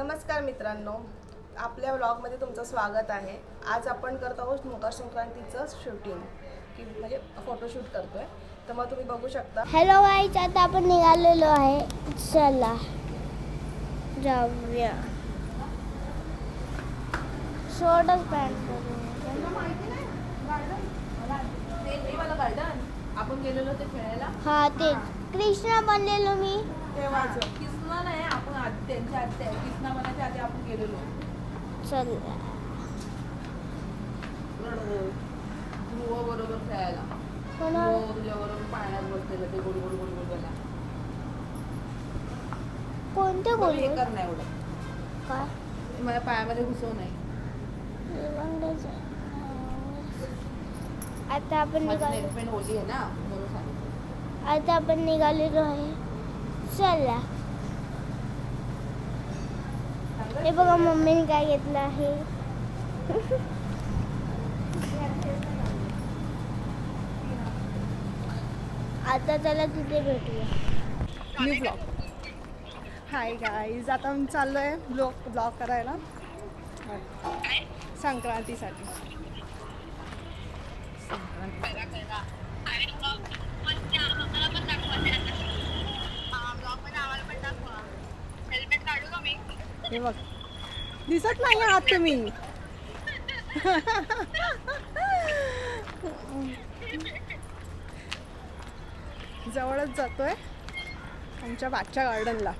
नमस्कार मित्रांनो आपल्या व्लॉगमध्ये तुमचं स्वागत आहे. आज आपण करत आहोत मकर संक्रांतीचं शूटिंग की म्हणजे फोटोशूट करतोय. तर मग तुम्ही बघू शकता. हॅलो गाईज आता आपण निघालेलो आहे चला. जाऊया. शॉर्टच पॅन्ट आपण गेलेलो ते खेळायला. हा तेच कृष्णा बनलेलो मी. तेव्हाच किसना नाही. त्यांच्या आधी आधी आपण गेलेलो चल. ध्रुव बरोबर खेळायला. कोणाला ध्रुव तुझ्या बरोबर पाण्यात बसलेलं ते गोड गोड गोड गोड बोला कोणते बघ, हे बोलू कर नाही एवढं. काय? माझ्या पायामध्ये घुसव नाही आता आपण निघालो. ओली आहे ना म्हणून सांगितलं. आता आपण निघालेलो आहे. चला. हे बघा मम्मीने काय घेतलं आहे. आता त्याला तिथे भेटूया. न्यू ब्लॉग हाय गाईज आता आम्ही चाललोय ब्लॉग ब्लॉग करायला. संक्रांतीसाठी. हे बघ. दिसत नाही आहात तुम्ही. जवळच जातोय आमच्या मागच्या गार्डनला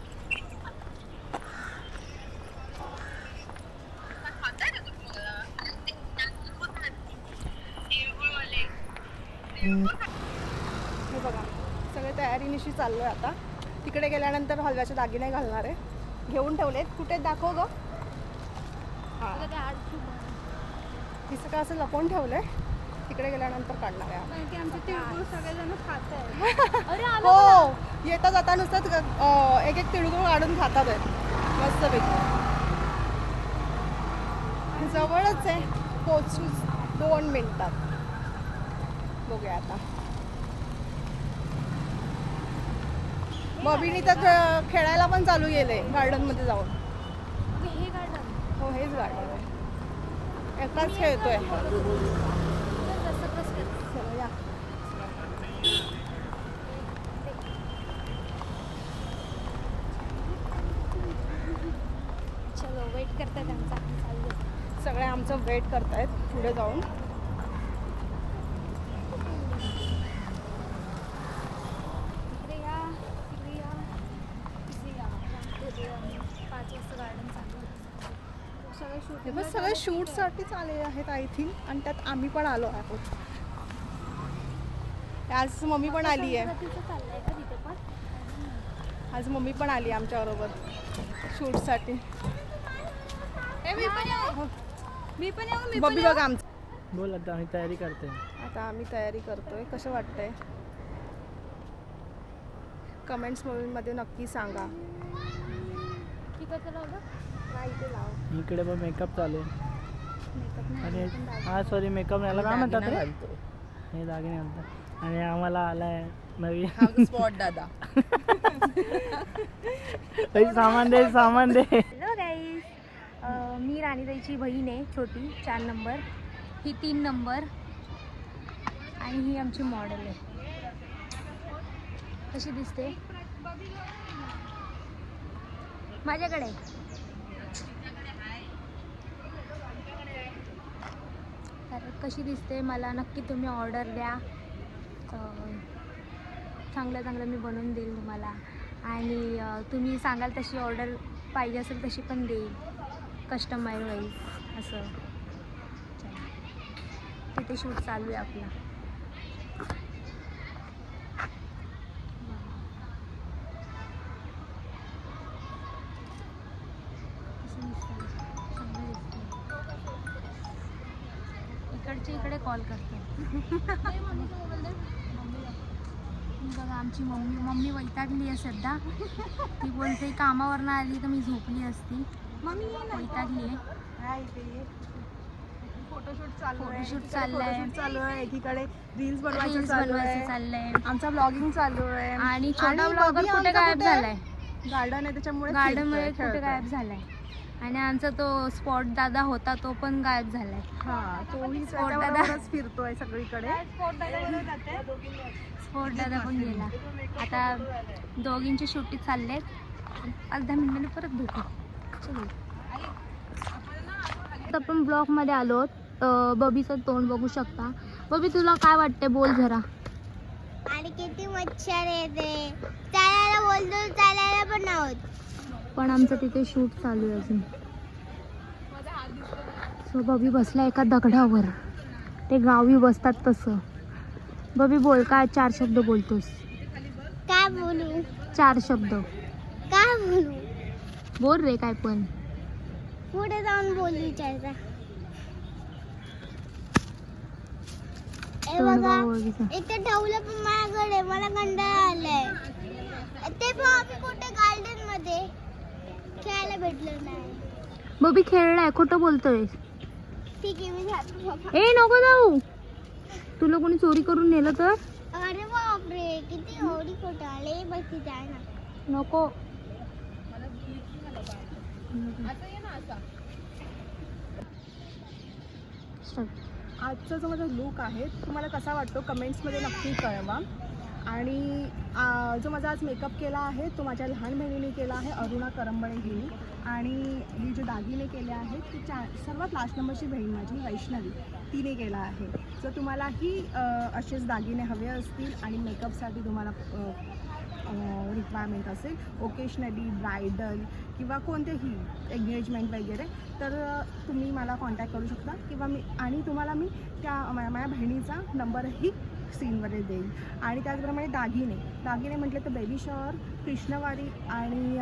हे बघा सगळे तयारीनिशी चाललोय आता. तिकडे गेल्यानंतर हलव्याचे दागिने घालणार आहे. घेऊन ठेवलेत. कुठे दाखव ग हा तिचं का असं लपवून ठेवलंय. तिकडे गेल्यानंतर काढणार आहे. हो. येता जाता नुसतं एक एक तिळगुळ काढून खातात आहेत. मस्तपैकी. जवळच आहे. पोचू दोन मिनिटात. बघूया आता. बबीनी तर खेळायला पण चालू गेले गार्डनमध्ये जाऊन. हो हेच गार्डन आहे. एकटाच खेळतोय. चला, या. चलो वेट करता त्यांचा. चाललो सगळे आमचं वेट करतायत पुढे जाऊन इकडे या तिकडे या तिकडे या तिकडे या. पाच वाजता गार्डन चालू सगळे शूट बघ सगळे शूटसाठीच आले आहेत आय थिंक आणि त्यात आम्ही पण आलो आहोत. आज मम्मी पण आली आहे. आज मम्मी पण आली आमच्याबरोबर शूटसाठी. मी पण येऊ. बघा आमचं. बोल आता आम्ही तयारी करते. आता आम्ही तयारी करतोय. कसं वाटतंय? कमेंट्समध्ये नक्की सांगा. इकडे पण मेकअप चालू आहे. आणि हा सॉरी मेकअप याला काय म्हणतात रे? हे दागिने घालतात आणि आम्हाला आलाय नवीन स्पॉट दादा. हे सामान दे सामान दे. मी राणीताईची बहीण आहे छोटी चार नंबर ही तीन नंबर आणि ही आमची मॉडेल आहे. कशी दिसते? माझ्याकडे तर कशी दिसते मला नक्की तुम्ही ऑर्डर द्या. चांगलं चांगलं मी बनवून देईल तुम्हाला. आणि तुम्ही सांगाल तशी ऑर्डर पाहिजे असेल तशी पण देईल. कस्टमाईज वाईज असं. तिथे शूट चालू आहे आपला. इकडच्या इकडे कॉल करते. बघा आमची मम्मी मम्मी वैतागली आहे सध्या. ती बोलते कामावरनं आली तर मी झोपली असती. वैतागली आहे. फोटोशूट चालू आहे. Photoshoot एकीकडे चाललंय. चालू आहे. एकीकडे रील्स बनवायचं चालू आहे. चाललंय आमचा ब्लॉगिंग चालू आहे. आणि छोटा ब्लॉगर कुठे गायब? झालाय? गार्डन आहे त्याच्यामुळे गार्डनमध्ये फिरतोय, कुठे. गायब झालाय? आणि आमचा तो स्पॉट दादा होता तो पण गायब झालाय. हा तोही स्पॉट दादा. फिरतोय सगळीकडे. स्पॉट दादा पण गेला. आता दोघींची सुट्टी चाललेत. पाच दहा मिनिटांनी परत भेटू. आता आपण ब्लॉकमध्ये आलो. बबीचं तोंड बघू शकता. बबी तुला काय वाटते बोल जरा. आणि किती मच्छर येते चालायला बोलतो चालायला पण आहोत पण आमचं तिथे शूट चालू आहे अजून. सो बबी बसला एका दगडावर. ते गावी बसतात तसं. बबी बोल काय चार शब्द बोलतोस? काय बोलू? चार शब्द. काय बोलू? बोल रे काय पण. पुढे जाऊन बोलू विचारता. हे बघा. एक तर ठेवलं पण माझ्याकडे मला कंटाळा आलाय. ते पण आम्ही कुठे गार्डनमध्ये? खेळायला भेटलो नाही. बबी खेळलाय खोटं बोलतोय. ठीक आहे मी जातो बाबा ए नको जाऊ. तुला कोणी चोरी करून नेलं तर? अरे बापरे किती एवढी खोटं आले. बस तिथे आहे ना. नको. आजचा जो माझा लुक आहे तुम्हाला कसा वाटतो? कमेंट्समध्ये नक्की कळवा. आणि जो माझा आज मेकअप केला आहे तो माझ्या लहान बहिणीने केला आहे अरुणा करंबळे हिने. आणि हे जे दागिने केले आहेत ती चा सर्वात लास्ट नंबरची बहीण माझी वैष्णवी. तिने केला आहे. जर तुम्हालाही असेच दागिने हवे असतील आणि मेकअपसाठी तुम्हाला रिक्वायरमेंट असेल ओकेशनली ब्रायडल किंवा कोणतेही एंगेजमेंट वगैरे तर तुम्ही मला कॉन्टॅक्ट करू शकता. किंवा मी आणि तुम्हाला मी त्या माझ्या बहिणीचा नंबरही स्क्रीनवर देईल. आणि त्याचप्रमाणे दागिने. दागिने म्हटलं तर बेबी शॉवर कृष्णवारी आणि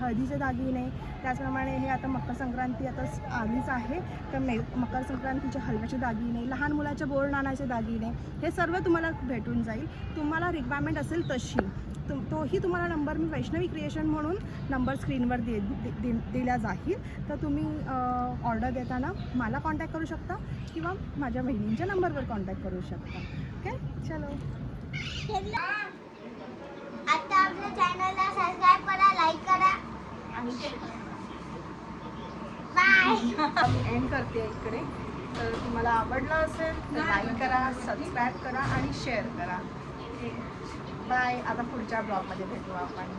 हळदीचे दागिने. त्याचप्रमाणे हे आता मकर संक्रांती आता आधीच आलीच आहे. तर मे मकर संक्रांतीचे हलव्याचे दागिने लहान मुलाच्या बोर नाण्याचे दागिने हे सर्व तुम्हाला भेटून जाईल. तुम्हाला रिक्वायरमेंट असेल तशी. तुम तोही तुम्हाला नंबर मी वैष्णवी क्रिएशन म्हणून नंबर स्क्रीनवर दे दे- दे- दिला जाईल तर तुम्ही ऑर्डर देताना मला कॉन्टॅक्ट करू शकता किंवा माझ्या बहिणींच्या नंबरवर कॉन्टॅक्ट करू शकता. चलो. आता आपल्या चॅनलला सबस्क्राईब करा लाईक करा. बाय एंड करते इकडे. तर तुम्हाला आवडलं असेल तर लाईक करा सबस्क्राईब करा आणि शेअर करा. बाय आता पुढच्या ब्लॉगमध्ये भेटू आपण.